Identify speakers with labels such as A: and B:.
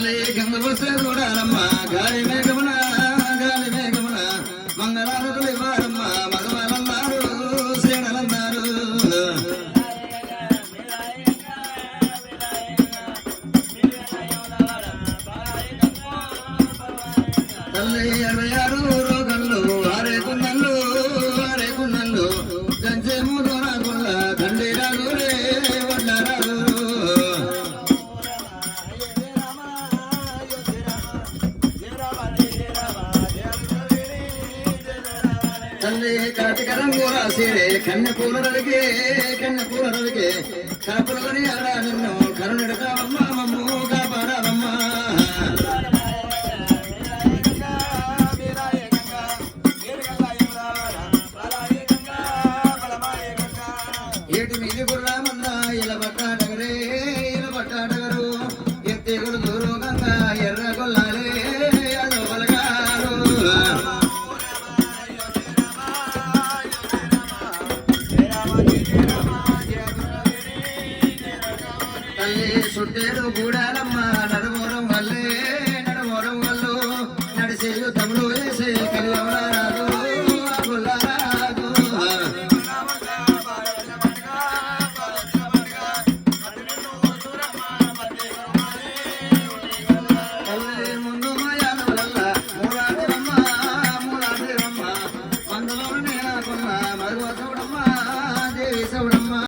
A: తల్లి గంగవసే చూడాలమ్మ గాలి మేఘమున గాలి మేఘమున మంగళారతులు ఇవ్వాలమ్మ మగవాలన్నారు సేనలన్నారు తల్లి అరవై ఆరు రోగ ಚಂದೆ ಕರಟಿಕರ ಮೂಲ ಸೀರೆ ಕನ್ಯಪೂರರಿಗೆ ಕನ್ಯಪೂರರಿಗೆ ಕರಪುರಗರಿ ಅರಡನ್ನು ಕರುಣಿಡಕವಮ್ಮ ಮಮ್ಮು ಕಾಪಾಡವಮ್ಮ ఏటి మీది గుర్రామన్నా ఇలా పట్టాటగరే తల్లి సుట్టేరు గూడాలమ్మ నడుమోరం వల్లే నడుమోరం వల్లు. నడిసేయు తమ్ముడు వేసే కళ్యాణ రాదు